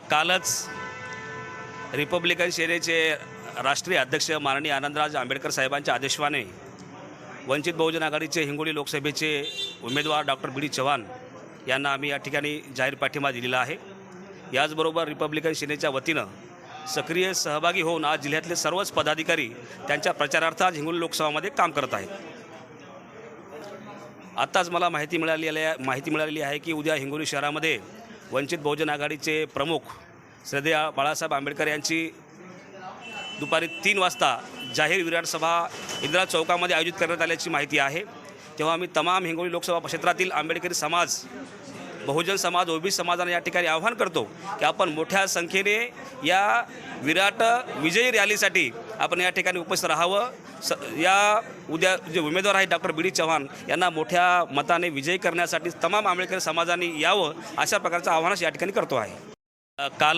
कालच रिपब्लिकन सेनेचे राष्ट्रीय अध्यक्ष माननीय आनंदराज आंबेडकर साहेबांच्या आदेशाने वंचित बहुजन आघाडीचे हिंगोली लोकसभेचे उमेदवार डॉक्टर बी डी चव्हाण यांना आम्ही या ठिकाणी जाहीर पाठिंबा दिलेला आहे. याचबरोबर रिपब्लिकन सेनेच्या वतीनं सक्रिय सहभागी होऊन आज जिल्ह्यातले सर्वच पदाधिकारी त्यांच्या प्रचारार्थ आज हिंगोली लोकसभामध्ये काम करत आहेत. आत्ताच मला माहिती मिळालेली आहे माहिती मिळालेली आहे की उद्या हिंगोली शहरामध्ये वंचित बहुजन आघाडीचे प्रमुख श्रद्धेय बाळासाहेब आंबेडकर यांची दुपारी तीन वाजता जाहीर विराट सभा इंदिरा चौकामध्ये आयोजित करण्यात आल्याची माहिती आहे. तेव्हा आम्ही तमाम हिंगोली लोकसभा क्षेत्रातील आंबेडकरी समाज बहुजन समाज ओबीसी समाजाने या ठिकाणी आवाहन करतो की आपण मोठ्या संख्येने या विराट विजयी रॅलीसाठी आपण या ठिकाणी उपस्थित राहावं. स या उद्या जे उमेदवार आहेत डॉक्टर बी डी चव्हाण यांना मोठ्या मताने विजयी करण्यासाठी तमाम आंबेडकरी समाजाने यावं अशा प्रकारचं आव्हान या ठिकाणी करतो आहे. काल